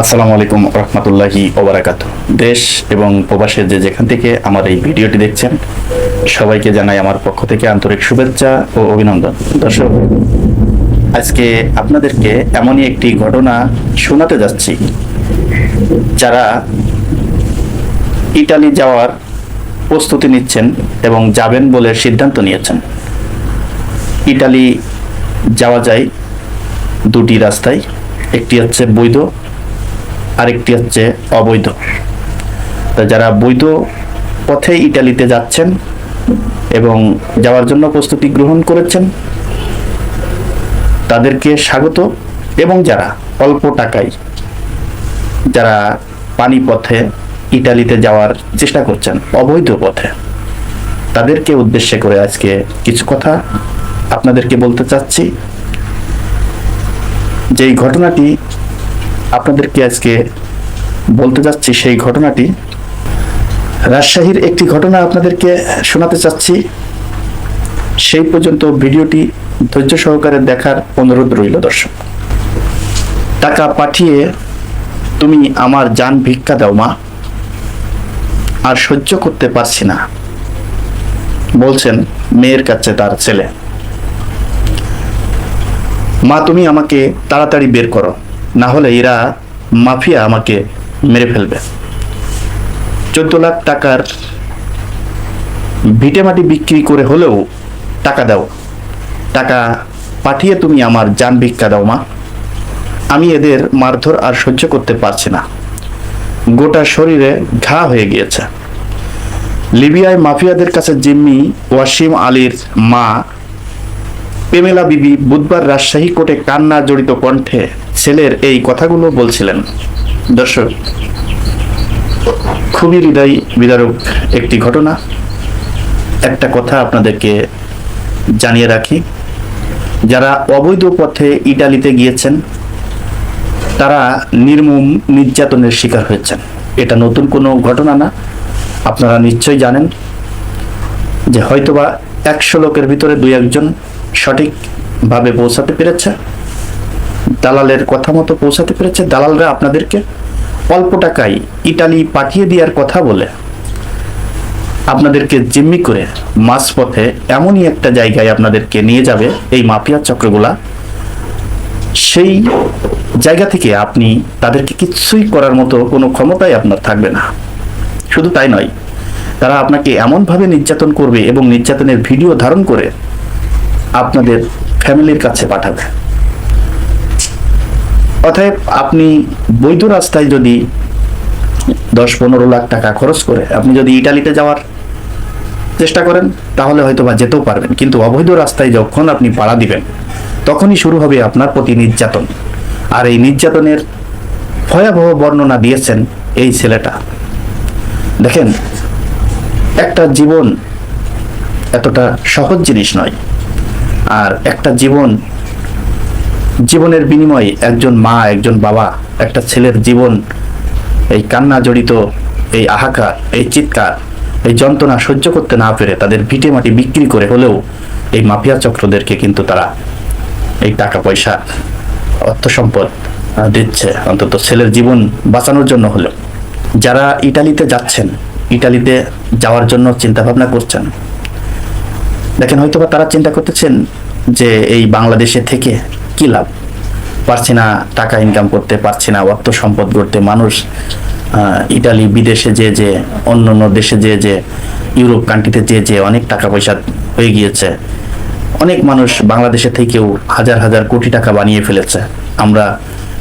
আসসালামু আলাইকুম রহমতুল্লাহি ওবরাকাত দেশ এবং প্রবাসে যে যেখান থেকে আমার এই ভিডিওটি দেখছেন, সবাইকে জানাই আমার পক্ষ থেকে আন্তরিক শুভেচ্ছা ও অভিনন্দন। দর্শক, আজকে আপনাদেরকে এমনই একটি ঘটনা শোনাতে যাচ্ছি, যারা ইটালি যাওয়ার প্রস্তুতি নিচ্ছেন এবং যাবেন বলে সিদ্ধান্ত নিয়েছেন। ইটালি যাওয়া যায় দুটি রাস্তায়, একটি হচ্ছে বৈধ আরেকটি হচ্ছে অবৈধ। তা যারা বৈধ পথে ইটালিতে যাচ্ছেন এবং যাওয়ার জন্য প্রস্তুতি গ্রহণ করেছেন, তাদেরকে স্বাগত। এবং যারা অল্প টাকায় যারা পানি পথে ইটালিতে যাওয়ার চেষ্টা করছেন, অবৈধ পথে, তাদেরকে উদ্দেশ্যে করে আজকে কিছু কথা আপনাদেরকে বলতে চাচ্ছি। যেই ঘটনাটি আপনাদেরকে আজকে বলতে যাচ্ছি সেই ঘটনাটি। রাজশাহীর একটি ঘটনা আপনাদেরকে শোনাতে চাচ্ছি। সেই পর্যন্ত ভিডিওটি ধৈর্য সহকারে দেখার অনুরোধ রইল, দর্শক। টাকা পাঠিয়ে তুমি আমার যান ভিক্ষা দাও, মা। আর সহ্য করতে পারছি না, বলছেন মেয়ের কাছে তার ছেলে। মা, তুমি আমাকে তাড়াতাড়ি বের করো। না হলে এরা মাফিয়া আমাকে মেরে ফেলবে। চোদ্দ লাখ টাকার ভিটে মাটি বিক্রি করে হলেও টাকা দাও। টাকা পাঠিয়ে তুমি আমার যান ভিক্ষা দাও, মা। আমি এদের মারধর আর সহ্য করতে পারছি না। গোটা শরীরে ঘা হয়ে গিয়েছে। লিবিয়ায় মাফিয়াদের কাছে জিম্মি ওয়াসিম আলীর মা, পেমেলা বিবি বুধবার রাজশাহী কোর্টে কান্না জড়িত কণ্ঠে ছেলের এই কথাগুলো বলছিলেন। দর্শক, খুবই হৃদয় বিদারক একটি ঘটনা। একটা কথা আপনাদেরকে জানিয়ে রাখি, যারা অবৈধ পথে ইটালিতে গিয়েছেন, তারা নির্মম নির্যাতনের শিকার হয়েছেন। এটা নতুন কোনো ঘটনা না। আপনারা নিশ্চয়ই জানেন যে হয়তোবা একশো লোকের ভিতরে দুই একজন সঠিকভাবে পৌঁছাতে পেরেছে। দালালের কথা মতো পৌঁছাতে পেরেছে। দালালরা আপনাদেরকে অল্প টাকায় ইটালি পাঠিয়ে দেওয়ার কথা বলে। আপনাদেরকে জিম্মি করে মাঝপথে এমনই একটা জায়গায় আপনাদেরকে নিয়ে যাবে এই মাফিয়া চক্রগুলা। সেই জায়গা থেকে আপনি তাদেরকে কিছুই করার মতো কোনো ক্ষমতাই আপনার থাকবে না। শুধু তাই নয়, তারা আপনাকে এমনভাবে নির্যাতন করবে এবং নির্যাতনের ভিডিও ধারণ করে আপনাদের ফ্যামিলির কাছে পাঠাবে। অতএব আপনি বৈধ রাস্তায় যদি দশ পনেরো লাখ টাকা খরচ করে আপনি যদি ইটালিতে যাওয়ার চেষ্টা করেন, তাহলে হয়তো বা যেতেও পারবেন। কিন্তু অবৈধ রাস্তায় যখন আপনি পাড়া দিবেন, তখনই শুরু হবে আপনার প্রতি নির্যাতন। আর এই নির্যাতনের ভয়াবহ বর্ণনা দিয়েছেন এই ছেলেটা। দেখেন, একটা জীবন এতটা সহজ জিনিস নয়, আর একটা জীবন জীবনের বিনিময়ে একজন মা, একজন বাবা, একটা ছেলের জীবন, এই কান্না জড়িত, এই আহাকার, এই চিৎকার, এই যন্ত্রণা সহ্য করতে না পেরে তাদের ভিটে মাটি বিক্রি করে হলেও এই মাফিয়া চক্রদেরকে কিন্তু তারা এই টাকা পয়সা, অর্থ সম্পদ দিচ্ছে, অন্তত ছেলের জীবন বাঁচানোর জন্য হলেও। যারা ইটালিতে যাচ্ছেন, ইটালিতে যাওয়ার জন্য চিন্তা ভাবনা করছেন, দেখেন হয়তোবা তারা চিন্তা করতেছেন যে এই বাংলাদেশে থেকে কি লাভ? পারছি না টাকা ইনকাম করতে, পারছি না অর্থ সম্পদ করতে মানুষ ইটালি বিদেশে যে যে অন্য অন্য দেশে যে যে, ইউরোপ কান্ট্রিতে যে যে অনেক টাকা পয়সা হয়ে গিয়েছে। অনেক মানুষ বাংলাদেশে থেকেও হাজার হাজার কোটি টাকা বানিয়ে ফেলেছে। আমরা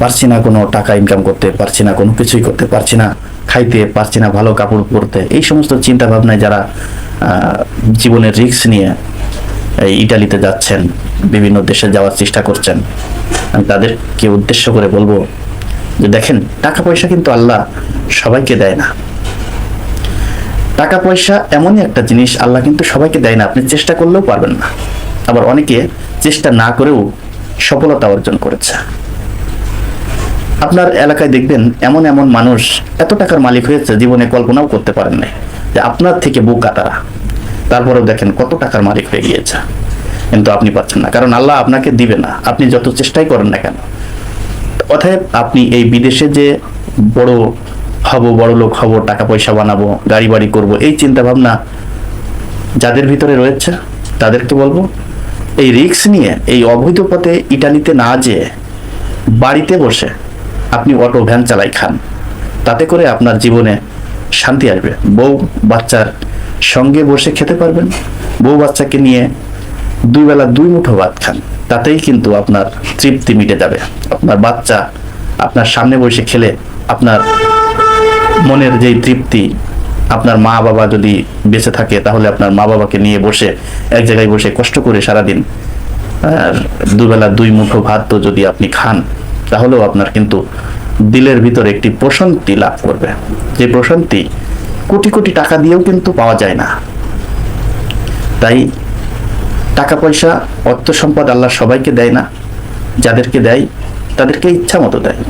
পারছি না কোনো টাকা ইনকাম করতে, পারছি না কোনো কিছুই করতে, পারছি না খাইতে, পারছি না ভালো কাপড় পরতে। এই সমস্ত চিন্তা ভাবনায় যারা জীবনের রিস্ক নিয়ে ইটালিতে যাচ্ছেন, বিভিন্ন দেশে যাওয়ার চেষ্টা করছেন। আমি তাদেরকে উদ্দেশ্য করে বলব যে দেখেন টাকা পয়সা কিন্তু আল্লাহ সবাইকে দেয় না। টাকা পয়সা এমনই একটা জিনিস আল্লাহ কিন্তু সবাইকে দেয় না, আপনি চেষ্টা করলেও পারবেন না। আবার অনেকে চেষ্টা না করেও সফলতা অর্জন করেছে। আপনার এলাকায় দেখবেন, এমন এমন মানুষ এত টাকার মালিক হয়েছে, জীবনে কল্পনাও করতে পারেন নাই যে আপনার থেকে বোকা তারা। তারপরেও দেখেন কত টাকার মালিক হয়ে গিয়েছে। কিন্তু আপনি পাচ্ছেন না। কারণ আল্লাহ আপনাকে দিবে না। আপনি যত চেষ্টাই করেন না কেন। অতএব আপনি এই বিদেশে যে বড় হব, বড় লোক হব, টাকা পয়সা বানাবো, গাড়ি বাড়ি করব, এই চিন্তা ভাবনা যাদের ভিতরে রয়েছে, তাদেরকে বলব, এই রিস্ক নিয়ে, এই অবৈধ পথে ইটালিতে না যেয়ে বাড়িতে বসে আপনি অটো ভ্যান চালাই খান। তাতে করে আপনার জীবনে শান্তি আসবে। বউ, বাচ্চার সঙ্গে বসে খেতে পারবেন। বউ বাচ্চাকে নিয়ে দুই বেলা দুই মুঠো ভাত খান, তাতেই কিন্তু আপনার তৃপ্তি মিটে যাবে। আপনার বাচ্চা আপনার সামনে বসে খেলে আপনার মনের যেই তৃপ্তি, আপনার মা বাবা যদি বেঁচে থাকে, তাহলে আপনার মা বাবাকে নিয়ে বসে, এক জায়গায় বসে কষ্ট করে সারাদিন, আর দুবেলা দুই মুঠো ভাত তো যদি আপনি খান, তাহলেও আপনার কিন্তু দিলের ভিতরে একটি প্রশান্তি লাভ করবে। যে প্রশান্তি কোটি কোটি টাকা দিয়েও কিন্তু পাওয়া যায় না। তাই টাকা পয়সা, অর্থ সম্পদ আল্লাহ সবাইকে দেয় না, যাদেরকে দেয় তাদেরকে ইচ্ছা মতো দেয়।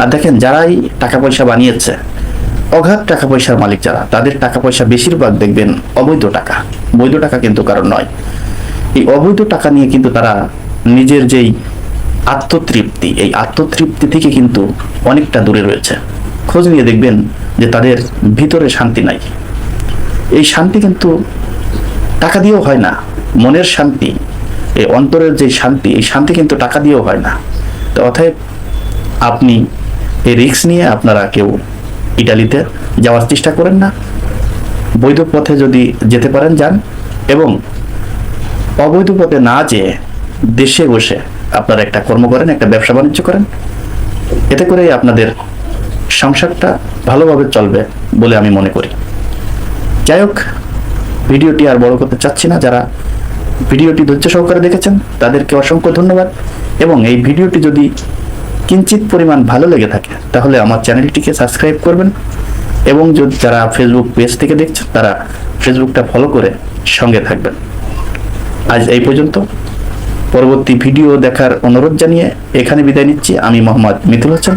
আর দেখেন, যারাই টাকা পয়সা বানিয়েছে, অগাধ টাকা পয়সার মালিক যারা, তাদের টাকা পয়সা বেশিরভাগ দেখবেন অবৈধ টাকা। বৈধ টাকা কিন্তু কারণ নয়। এই অবৈধ টাকা নিয়ে কিন্তু তারা নিজের যেই আত্মতৃপ্তি, এই আত্মতৃপ্তি থেকে কিন্তু অনেকটা দূরে রয়েছে। খোঁজ নিয়ে দেখবেন যে তাদের ভিতরে শান্তি নাই। এই শান্তি কিন্তু টাকা দিয়েও হয় না, মনের শান্তি। এই অন্তরের যে শান্তি, এই শান্তি কিন্তু টাকা দিয়েও হয় না। তো অতএব আপনি এই রিস্ক নিয়ে আপনারা কেউ ইটালিতে যাওয়ার চেষ্টা করেন না। বৈধ পথে যদি যেতে পারেন, যান এবং অবৈধ পথে না যেয়ে দেশে বসে আপনারা একটা কর্ম করেন, একটা ব্যবসা বাণিজ্য করেন। এতে করেই আপনাদের সংসারটা ভালোভাবে চলবে বলে আমি মনে করি। যাই হোক ভিডিওটি আর বড় করতে চাচ্ছি না। যারা ভিডিওটি ধৈর্য সহকারে দেখেছেন, তাদেরকে অসংখ্য ধন্যবাদ। এবং এই ভিডিওটি যদি কিঞ্চিত পরিমাণ ভালো লেগে থাকে, তাহলে আমার চ্যানেলটিকে সাবস্ক্রাইব করবেন। এবং যদি যারা ফেসবুক পেজ থেকে দেখছেন, তারা ফেসবুকটা ফলো করে সঙ্গে থাকবেন। আজ এই পর্যন্ত। পরবর্তী ভিডিও দেখার অনুরোধ জানিয়ে এখানে বিদায় নিচ্ছি। আমি মোহাম্মদ মিথুল হোসেন।